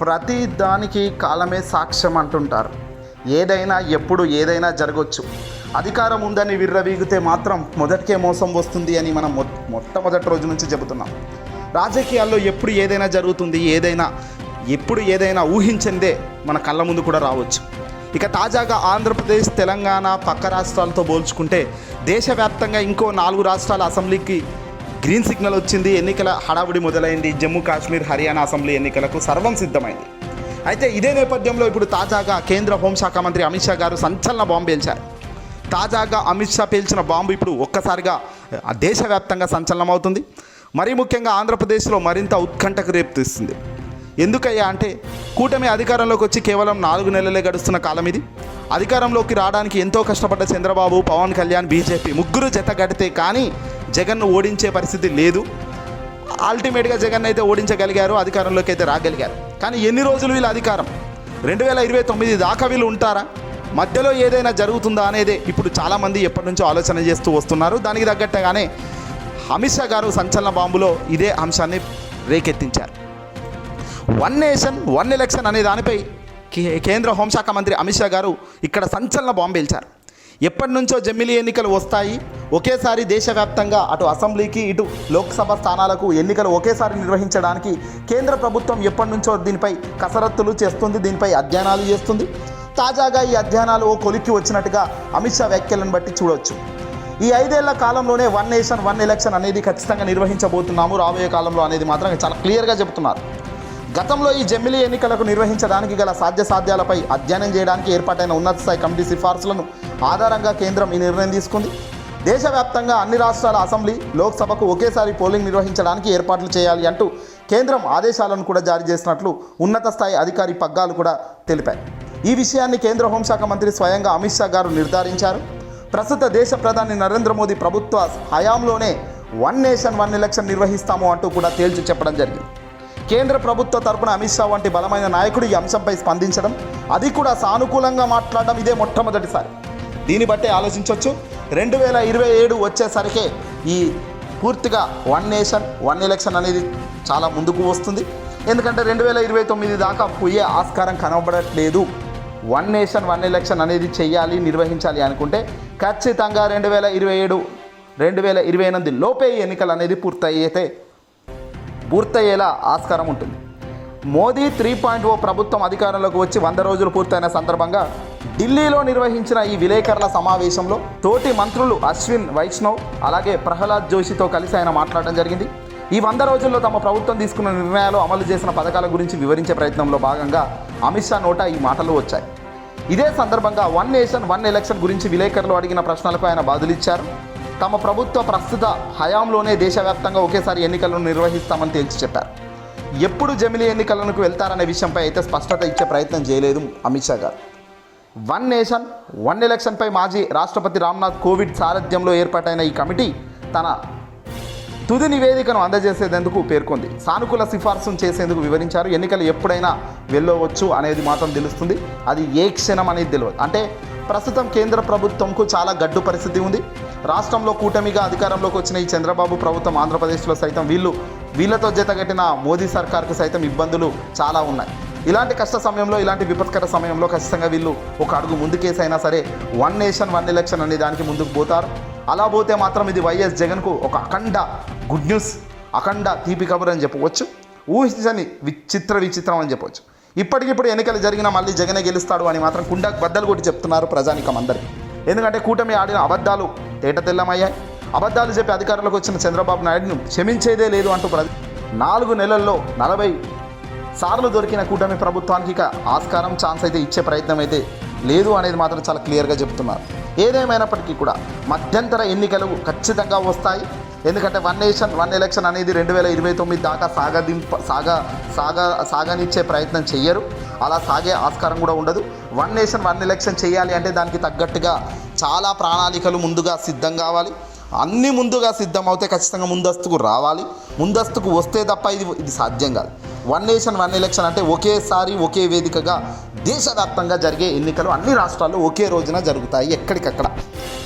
ప్రతి దానికి కాలమే సాక్ష్యం అంటుంటారు. ఏదైనా ఎప్పుడు ఏదైనా జరగవచ్చు అధికారం ఉందని విర్రవీగితే మాత్రం మొదటికే మోసం వస్తుంది అని మనం మొ మొట్టమొదటి రోజు నుంచి చెబుతున్నాం. రాజకీయాల్లో ఎప్పుడు ఏదైనా జరుగుతుంది ఏదైనా ఎప్పుడు ఏదైనా ఊహించిందే మన కళ్ళ ముందు కూడా రావచ్చు. ఇక తాజాగా ఆంధ్రప్రదేశ్ తెలంగాణ పక్క రాష్ట్రాలతో పోల్చుకుంటే దేశవ్యాప్తంగా ఇంకో నాలుగు రాష్ట్రాల అసెంబ్లీకి గ్రీన్ సిగ్నల్ వచ్చింది. ఎన్నికల హడావుడి మొదలైంది. జమ్మూ కాశ్మీర్ హర్యానా అసెంబ్లీ ఎన్నికలకు సర్వం సిద్ధమైంది. అయితే ఇదే నేపథ్యంలో ఇప్పుడు తాజాగా కేంద్ర హోంశాఖ మంత్రి అమిత్ షా గారు సంచలన బాంబు పేల్చారు. తాజాగా అమిత్ షా పేల్చిన బాంబు ఇప్పుడు ఒక్కసారిగా దేశవ్యాప్తంగా సంచలనం అవుతుంది మరీ ముఖ్యంగా ఆంధ్రప్రదేశ్లో మరింత ఉత్కంఠకు రేపుతీస్తుంది ఎందుకయ్యా అంటే కూటమి అధికారంలోకి వచ్చి కేవలం నాలుగు నెలలే గడుస్తున్న కాలం ఇది. అధికారంలోకి రావడానికి ఎంతో కష్టపడ్డ చంద్రబాబు పవన్ కళ్యాణ్ బీజేపీ ముగ్గురు జత గడితే కానీ జగన్ను ఓడించే పరిస్థితి లేదు. అల్టిమేట్గా జగన్ అయితే ఓడించగలిగారు అధికారంలోకి అయితే రాగలిగారు. కానీ ఎన్ని రోజులు వీళ్ళ అధికారం? రెండు వేల ఇరవై తొమ్మిది దాకా వీళ్ళు ఉంటారా? మధ్యలో ఏదైనా జరుగుతుందా అనేదే ఇప్పుడు చాలామంది ఎప్పటి నుంచో ఆలోచన చేస్తూ వస్తున్నారు. దానికి తగ్గట్టుగానే అమిత్ షా గారు సంచలన బాంబులో ఇదే అంశాన్ని రేకెత్తించారు. వన్ నేషన్ వన్ ఎలక్షన్ అనే దానిపై కే- కేంద్ర హోంశాఖ మంత్రి అమిత్ షా గారు ఇక్కడ సంచలన బాంబు పేల్చారు. ఎప్పటి నుంచో జమిలీ ఎన్నికలు వస్తాయి. ఒకేసారి దేశవ్యాప్తంగా అటు అసెంబ్లీకి ఇటు లోక్సభ స్థానాలకు ఎన్నికలు ఒకేసారి నిర్వహించడానికి కేంద్ర ప్రభుత్వం ఎప్పటి నుంచో దీనిపై కసరత్తులు చేస్తుంది దీనిపై అధ్యయనాలు చేస్తుంది. తాజాగా ఈ అధ్యయనాలు ఓ కొలిక్కి వచ్చినట్టుగా అమిత్ షా వ్యాఖ్యలను బట్టి చూడవచ్చు ఈ ఐదేళ్ళ కాలంలోనే వన్ నేషన్ వన్ ఎలక్షన్ అనేది ఖచ్చితంగా నిర్వహించబోతున్నాము. రాబోయే కాలంలో అనేది మాత్రం చాలా క్లియర్గా చెబుతున్నారు. గతంలో ఈ జమిలీ ఎన్నికలకు నిర్వహించడానికి గల సాధ్య సాధ్యాలపై అధ్యయనం చేయడానికి ఏర్పాటైన ఉన్నత స్థాయి కమిటీ సిఫార్సులను ఆధారంగా కేంద్రం ఈ నిర్ణయం తీసుకుంది. దేశవ్యాప్తంగా అన్ని రాష్ట్రాల అసెంబ్లీ లోక్సభకు ఒకేసారి పోలింగ్ నిర్వహించడానికి ఏర్పాట్లు చేయాలి అంటూ కేంద్రం ఆదేశాలను కూడా జారీ చేసినట్లు ఉన్నత స్థాయి అధికారి పగ్గాలు కూడా తెలిపాయి. ఈ విషయాన్ని కేంద్ర హోంశాఖ మంత్రి స్వయంగా అమిత్ షా గారు నిర్ధారించారు. ప్రస్తుత దేశ ప్రధాని నరేంద్ర మోదీ ప్రభుత్వ హయాంలోనే వన్ నేషన్ వన్ ఎలక్షన్ నిర్వహిస్తాము అంటూ కూడా తేల్చి చెప్పడం జరిగింది. కేంద్ర ప్రభుత్వ తరపున అమిత్ షా వంటి బలమైన నాయకుడు ఈ అంశంపై స్పందించడం అది కూడా సానుకూలంగా మాట్లాడడం ఇదే మొట్టమొదటిసారి. దీన్ని బట్టే ఆలోచించవచ్చు రెండు వేల ఇరవై ఏడు వచ్చేసరికే ఈ పూర్తిగా వన్ నేషన్ వన్ ఎలక్షన్ అనేది చాలా ముందుకు వస్తుంది. ఎందుకంటే రెండు వేల ఇరవై తొమ్మిది దాకా పోయే ఆస్కారం కనబడట్లేదు. వన్ నేషన్ వన్ ఎలక్షన్ అనేది చేయాలి నిర్వహించాలి అనుకుంటే ఖచ్చితంగా రెండు వేల ఇరవై ఏడు రెండు వేల ఇరవై ఎనిమిది లోపే ఎన్నికలు అనేది పూర్తయితే పూర్తయ్యేలా ఆస్కారం ఉంటుంది. మోదీ త్రీ పాయింట్ ఓ ప్రభుత్వం అధికారంలోకి వచ్చి వంద రోజులు పూర్తయిన సందర్భంగా ఢిల్లీలో నిర్వహించిన ఈ విలేకరుల సమావేశంలో తోటి మంత్రులు అశ్విన్ వైష్ణవ్ అలాగే ప్రహ్లాద్ జోషితో కలిసి ఆయన మాట్లాడడం జరిగింది. ఈ వంద రోజుల్లో తమ ప్రభుత్వం తీసుకున్న నిర్ణయాలు అమలు చేసిన పథకాల గురించి వివరించే ప్రయత్నంలో భాగంగా అమిత్ షా నోట ఈ మాటలు వచ్చాయి. ఇదే సందర్భంగా వన్ నేషన్ వన్ ఎలక్షన్ గురించి విలేకరులు అడిగిన ప్రశ్నలకు ఆయన బదులిచ్చారు. తమ ప్రభుత్వ ప్రస్తుత హయాంలోనే దేశవ్యాప్తంగా ఒకేసారి ఎన్నికలను నిర్వహిస్తామని తేల్చి చెప్పారు. ఎప్పుడు జమిలీ ఎన్నికలకు వెళ్తారనే విషయంపై అయితే స్పష్టత ఇచ్చే ప్రయత్నం చేయలేదు అమిత్ షా గారు. వన్ నేషన్ వన్ ఎలక్షన్పై మాజీ రాష్ట్రపతి రామ్నాథ్ కోవిడ్ సారథ్యంలో ఏర్పాటైన ఈ కమిటీ తన తుది నివేదికను అందజేసేందుకు పేర్కొంది. సానుకూల సిఫార్సును చేసేందుకు వివరించారు. ఎన్నికలు ఎప్పుడైనా వెళ్ళవచ్చు అనేది మాత్రం తెలుస్తుంది. అది ఏ క్షణం అనేది తెలియదు అంటే ప్రస్తుతం కేంద్ర ప్రభుత్వంకు చాలా గడ్డు పరిస్థితి ఉంది. రాష్ట్రంలో కూటమిగా అధికారంలోకి వచ్చిన ఈ చంద్రబాబు ప్రభుత్వం ఆంధ్రప్రదేశ్లో సైతం వీళ్ళు వీళ్ళతో జతగట్టిన మోదీ సర్కార్కు సైతం ఇబ్బందులు చాలా ఉన్నాయి. ఇలాంటి కష్ట సమయంలో ఇలాంటి విపత్కర సమయంలో ఖచ్చితంగా వీళ్ళు ఒక అడుగు ముందుకేసైనా సరే వన్ నేషన్ వన్ ఎలక్షన్ అనే దానికి ముందుకు పోతారు. అలా పోతే మాత్రం ఇది వైఎస్ జగన్కు ఒక అఖండ గుడ్ న్యూస్ అఖండ తీపి కబుర్ అని చెప్పవచ్చు. ఊహించని విచిత్ర విచిత్రం అని చెప్పవచ్చు. ఇప్పటికిప్పుడు ఎన్నికలు జరిగినా మళ్ళీ జగనే గెలుస్తాడు అని మాత్రం కుండకు బద్దలు కొట్టి చెప్తున్నారు ప్రజానికం అందరికీ. ఎందుకంటే కూటమి ఆడిన అబద్ధాలు తేట తెల్లమయ్యాయి. అబద్ధాలు చెప్పి అధికారంలోకి వచ్చిన చంద్రబాబు నాయుడును క్షమించేదే లేదు అంటూ ప్ర నాలుగు నెలల్లో నలభై సార్లు దొరికిన కూటమి ప్రభుత్వానికి ఇక ఆస్కారం ఛాన్స్ అయితే ఇచ్చే ప్రయత్నం అయితే లేదు అనేది మాత్రం చాలా క్లియర్గా చెప్తున్నారు. ఏదేమైనప్పటికీ కూడా మధ్యంతర ఎన్నికలు ఖచ్చితంగా వస్తాయి. ఎందుకంటే వన్ నేషన్ వన్ ఎలక్షన్ అనేది రెండు వేల ఇరవై తొమ్మిది దాకా సాగదింప సాగా సాగా సాగనిచ్చే ప్రయత్నం చెయ్యరు. అలా సాగే ఆస్కారం కూడా ఉండదు. వన్ నేషన్ వన్ ఎలక్షన్ చేయాలి అంటే దానికి తగ్గట్టుగా చాలా ప్రణాళికలు ముందుగా సిద్ధం కావాలి. అన్నీ ముందుగా సిద్ధమవుతే ఖచ్చితంగా ముందస్తుకు రావాలి. ముందస్తుకు వస్తే తప్ప ఇది ఇది సాధ్యం కాదు. వన్ నేషన్ వన్ ఎలక్షన్ అంటే ఒకేసారి ఒకే వేదికగా దేశవ్యాప్తంగా జరిగే ఎన్నికలు అన్ని రాష్ట్రాల్లో ఒకే రోజున జరుగుతాయి ఎక్కడికక్కడ.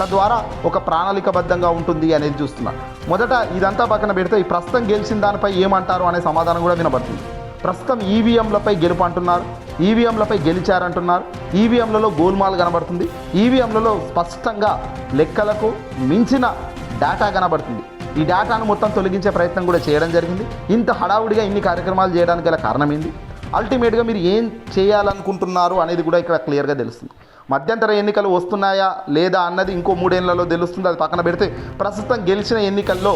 తద్వారా ఒక ప్రణాళికబద్ధంగా ఉంటుంది అనేది చూస్తున్నారు మొదట ఇదంతా పక్కన పెడితే ఈ ప్రస్తుతం గెలిచిన దానిపై ఏమంటారు అనే సమాధానం కూడా వినబడుతుంది. ప్రస్తుతం ఈవీఎంలపై గెలుపు అంటున్నారు. ఈవీఎంలపై గెలిచారంటున్నారు. ఈవీఎంలలో గోల్మాల్ కనబడుతుంది. ఈవీఎంలలో స్పష్టంగా లెక్కలకు మించిన డేటా కనబడుతుంది. ఈ డేటాను మొత్తం తొలగించే ప్రయత్నం కూడా చేయడం జరిగింది. ఇంత హడావుడిగా ఇన్ని కార్యక్రమాలు చేయడానికి గల కారణం ఏంది అల్టిమేట్గా మీరు ఏం చేయాలనుకుంటున్నారు అనేది కూడా ఇక్కడ క్లియర్గా తెలుస్తుంది. మధ్యంతర ఎన్నికలు వస్తున్నాయా లేదా అన్నది ఇంకో మూడేళ్ళలో తెలుస్తుంది. అది పక్కన పెడితే ప్రస్తుతం గెలిచిన ఎన్నికల్లో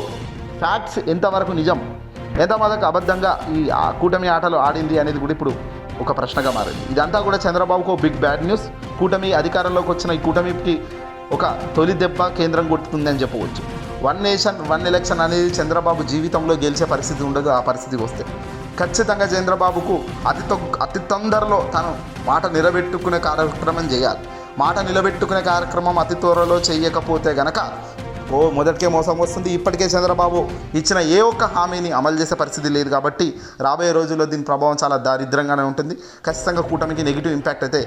ఫ్యాక్ట్స్ ఎంతవరకు నిజం? ఎంతమందికి అబద్ధంగా ఈ కూటమి ఆటలు ఆడింది అనేది కూడా ఇప్పుడు ఒక ప్రశ్నగా మారింది. ఇదంతా కూడా చంద్రబాబుకు బిగ్ బ్యాడ్ న్యూస్. కూటమి అధికారంలోకి వచ్చిన ఈ కూటమికి ఒక తొలి దెబ్బ కేంద్రం కొట్టుతుంది అని చెప్పవచ్చు. వన్ నేషన్ వన్ ఎలక్షన్ అనేది చంద్రబాబు జీవితంలో గెలిచే పరిస్థితి ఉండదు ఆ పరిస్థితి వస్తే. ఖచ్చితంగా చంద్రబాబుకు అతి తొ అతి తొందరలో తను మాట నిలబెట్టుకునే కార్యక్రమం చేయాలి. మాట నిలబెట్టుకునే కార్యక్రమం అతి త్వరలో చేయకపోతే గనక ఓ మొదటికే మోసం వస్తుంది. ఇప్పటికే చంద్రబాబు ఇచ్చిన ఏ ఒక్క హామీని అమలు చేసే పరిస్థితి లేదు కాబట్టి రాబోయే రోజుల్లో దీని ప్రభావం చాలా దారిద్రంగానే ఉంటుంది. ఖచ్చితంగా కూటమికి నెగిటివ్ ఇంపాక్ట్ అయితే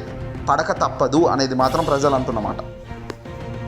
పడక తప్పదు అనేది మాత్రం ప్రజలు అంటున్నమాట.